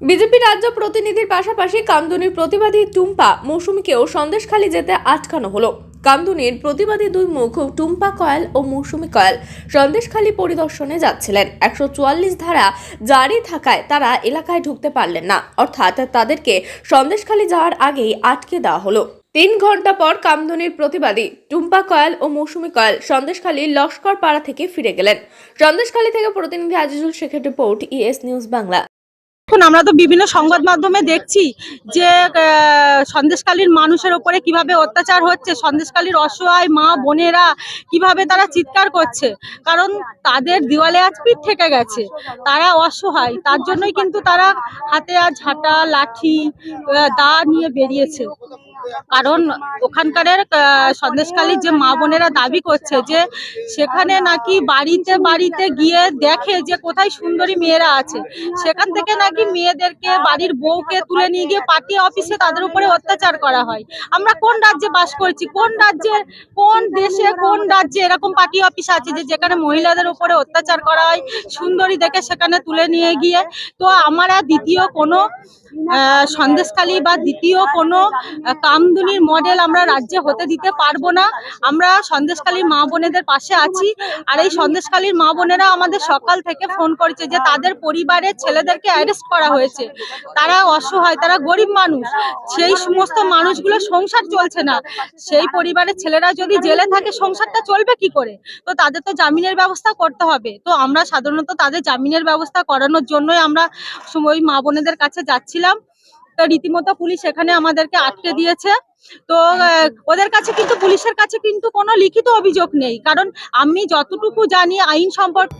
BJP রাজ্য প্রতিনিধির পাশাপাশি কামদুনির প্রতিবাদী টুম্পা মৌসুমীকেও সন্দেশখালী যেতে আটকানো হলো। কামদুনির প্রতিবাদী দুই মুখ, টুম্পা কয়েল ও মৌসুমী কয়েল, সন্দেশখালী পরিদর্শনে যাচ্ছিলেন। একশো চুয়াল্লিশ ধারা জারি থাকায় তারা এলাকায় ঢুকতে পারলেন না। অর্থাৎ তাদেরকে সন্দেশখালী যাওয়ার আগেই আটকে দেওয়া হলো। তিন ঘণ্টা পর কামদুনির প্রতিবাদী টুম্পা কয়েল ও মৌসুমী কয়েল সন্দেশখালী লস্কর পাড়া থেকে ফিরে গেলেন। সন্দেশখালী থেকে প্রতিনিধি আজিজুল শেখের রিপোর্ট ইএস নিউজ বাংলা। এখন আমরা তো বিভিন্ন সংবাদ মাধ্যমে দেখছি যে সন্দেশকালীর মানুষের ওপরে কীভাবে অত্যাচার হচ্ছে, সন্দেশকালীর অসহায় মা বোনেরা কীভাবে তারা চিৎকার করছে। কারণ তাদের দেওয়ালে আজ পিঠ থেকে গেছে, তারা অসহায়, তার জন্যই কিন্তু তারা হাতে আজ ঝাঁটা লাঠি দা নিয়ে বেরিয়েছে। কারণ ওখানকারের আহ, সন্দেশখালীর যে মা বোনেরা দাবি করছে যে সেখানে নাকি বাড়িতে বাড়িতে গিয়ে দেখে যে কোথায় সুন্দরী মেয়েরা আছে। সেখান থেকে নাকি মেয়েদেরকে বাড়ির বউকে তুলে নিয়ে গিয়ে পার্টি অফিসে তাদের উপরে অত্যাচার করা হয়। আমরা কোন রাজ্যে বাস করছি? কোন রাজ্যে কোন দেশে কোন রাজ্যে এরকম পার্টি অফিস আছে যে যেখানে মহিলাদের উপরে অত্যাচার করা হয় সুন্দরী দেখে সেখানে তুলে নিয়ে গিয়ে? তো আমরা দ্বিতীয় কোনো আহ, সন্দেশখালী বা দ্বিতীয় কোনো আহ, কামদুনির মডেল আমরা রাজ্যে হতে দিতে পারব না। আমরা সন্দেশখালীর মা বোনেদের পাশে আছি। আর এই সন্দেশখালীর মা বোনেরা আমাদের সকাল থেকে ফোন করেছে যে তাদের পরিবারের ছেলেদেরকে অ্যারেস্ট করা হয়েছে। তারা অসহায়, তারা গরিব মানুষ। সেই সমস্ত মানুষগুলো সংসার চলছে না। সেই পরিবারের ছেলেরা যদি জেলে থাকে, সংসারটা চলবে কি করে? তো তাদের তো জামিনের ব্যবস্থা করতে হবে। তো আমরা সাধারণত তাদের জামিনের ব্যবস্থা করানোর জন্যই আমরা ওই মা বোনেদের কাছে যাচ্ছিলাম। রীতিমতো পুলিশ এখানে আমাদেরকে আটকে দিয়েছে। তো ওদের কাছে কিন্তু, পুলিশের কাছে কিন্তু কোনো লিখিত অভিযোগ নেই। কারণ আমি যতটুকু জানি, আইন সম্পর্কে